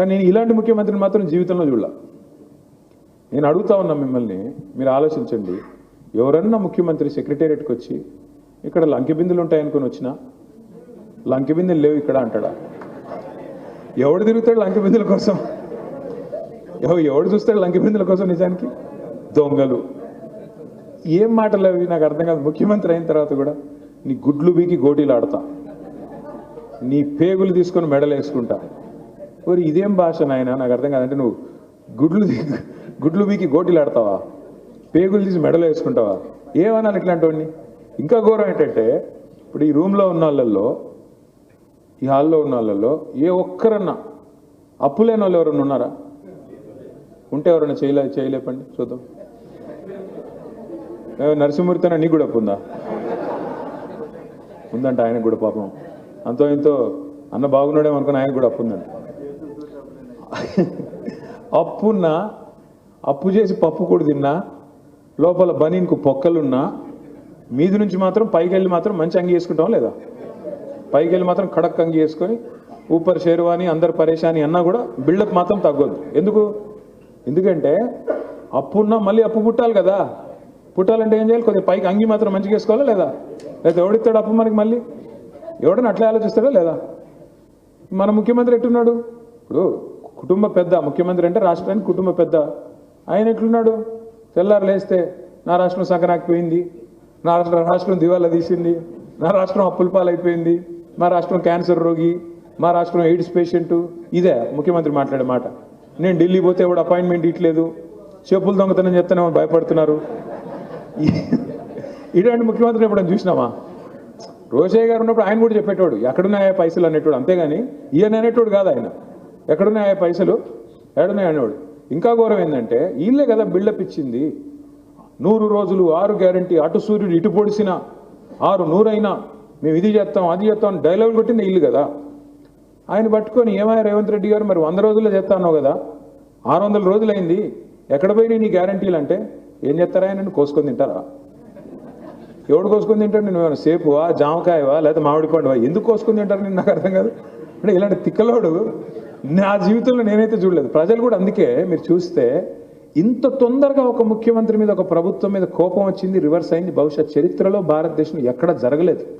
కానీ నేను ఇలాంటి ముఖ్యమంత్రిని మాత్రం జీవితంలో చూడాల. నేను అడుగుతా ఉన్నా మిమ్మల్ని మీరు ఆలోచించండి. ఎవరన్నా ముఖ్యమంత్రి సెక్రటేరియట్కి వచ్చి ఇక్కడ లంకె బిందులు ఉంటాయనుకొని వచ్చినా? లంకెబిందులు లేవు ఇక్కడ అంటాడా? ఎవడు తిరుగుతాడు లంకె బిందుల కోసం? ఎవడు చూస్తాడు లంకె బిందుల కోసం నిజానికి? దొంగలు. ఏం మాటలు అవి? నాకు అర్థం కాదు. ముఖ్యమంత్రి అయిన తర్వాత కూడా నీ గుడ్లు బీకి గోటీలు ఆడతా నీ పేగులు తీసుకొని మెడలు వేసుకుంటా మరి ఇదేం భాష నాయన? నాకు అర్థం కాదంటే నువ్వు గుడ్లు గుడ్లు బీకి గోటీలు ఆడతావా పేగులు తీసి మెడలు వేసుకుంటావా? ఏమనాలి ఇట్లాంటి వాడిని ఇంకా ఘోరం ఏంటంటే ఇప్పుడు ఈ రూమ్లో ఉన్న వాళ్ళల్లో ఈ హాల్లో ఉన్న వాళ్ళల్లో ఏ ఒక్కరన్నా అప్పులేని వాళ్ళు ఎవరన్నా ఉన్నారా? ఉంటే ఎవరన్నా చేయలే చేయలేపండి చూద్దాం. ఏ, నరసింహమూర్తి అన్న నీకు కూడా అప్పు ఉందా? ఉందంట ఆయనకు కూడా పాపం. అంతో ఇంతో అన్న బాగున్నాడేమనుకుని ఆయనకు కూడా అప్పు ఉందండి అప్పున్నా అప్పు చేసి పప్పు కూడా తిన్నా లోపల బనీన్కు పొక్కలున్నా మీది నుంచి మాత్రం పైకి వెళ్ళి మాత్రం మంచి అంగి వేసుకుంటాం లేదా? పైకి వెళ్ళి మాత్రం కడక్ అంగి వేసుకొని ఊపర్ షేర్వాని అందరు పరేషాని అన్నా కూడా బిల్డప్ మాత్రం తగ్గొద్దు. ఎందుకు? ఎందుకంటే అప్పున్నా మళ్ళీ అప్పు పుట్టాలి కదా. పుట్టాలంటే ఏం చేయాలి? కొద్దిగా పైకి అంగి మాత్రం మంచిగా వేసుకోవాలా లేదా? లేదా ఎవడిస్తాడు అప్పు మనకి మళ్ళీ? ఎవడని అట్లా ఆలోచిస్తాడా లేదా? మన ముఖ్యమంత్రి ఎట్టున్నాడు? ఇప్పుడు కుటుంబ పెద్ద ముఖ్యమంత్రి అంటే రాష్ట్రానికి కుటుంబ పెద్ద. ఆయన ఎట్లున్నాడు? తెల్లారు లేస్తే నా రాష్ట్రం సగనాకిపోయింది నా రాష్ట్రం దివాలా తీసింది నా రాష్ట్రం అప్పుల పాలైపోయింది మా రాష్ట్రం క్యాన్సర్ రోగి మా రాష్ట్రం ఎయిడ్స్ పేషెంట్. ఇదే ముఖ్యమంత్రి మాట్లాడే మాట. నేను ఢిల్లీ పోతే ఎవడు అపాయింట్మెంట్ ఇట్లేదు? చెప్పులు దొంగతనం చెప్తానే భయపడుతున్నారు. ఇటువంటి ముఖ్యమంత్రిని ఎప్పుడైనా చూసినామా రోషయ్య గారు ఉన్నప్పుడు ఆయన కూడా చెప్పేటోడు ఎక్కడున్నాయా పైసలు అనేటోడు. అంతేగాని ఈయన అనేటోడు కాదు ఆయన. ఎక్కడున్నాయి పైసలు? ఎక్కడున్నాయి అనేవాడు ఇంకా ఘోరం ఏంటంటే వీళ్ళే కదా బిల్డప్ ఇచ్చింది. నూరు రోజులు ఆరు గ్యారంటీ అటు సూర్యుడు ఇటు పొడిసినా ఆరు నూరైనా మేము ఇది చేస్తాం అది చేస్తాం డైలాగ్ కొట్టింది ఇల్లు కదా. ఆయన పట్టుకొని ఏమయ్య రేవంత్ రెడ్డి గారు మరి వంద రోజుల్లో చేస్తా అన్నావు కదా? ఆరు వందల రోజులైంది. ఎక్కడ పోయినాయి నీ గ్యారంటీలు అంటే ఏం చేస్తారా ఆయన? కోసుకొని తింటారా? ఎవడు కోసుకొని తింటాడు? నేను ఏమైనా సేపువా జామకాయవా లేకపోతే మామిడి పండువా? ఎందుకు కోసుకొని తింటారు? నేను నాకు అర్థం కాదు. అంటే ఇలాంటి తిక్కలోడు నా జీవితంలో నేనైతే చూడలేదు. ప్రజలు కూడా అందుకే మీరు చూస్తే ఇంత తొందరగా ఒక ముఖ్యమంత్రి మీద ఒక ప్రభుత్వం మీద కోపం వచ్చింది రివర్స్ అయింది. బహుశా చరిత్రలో భారతదేశంలో ఎక్కడ జరగలేదు.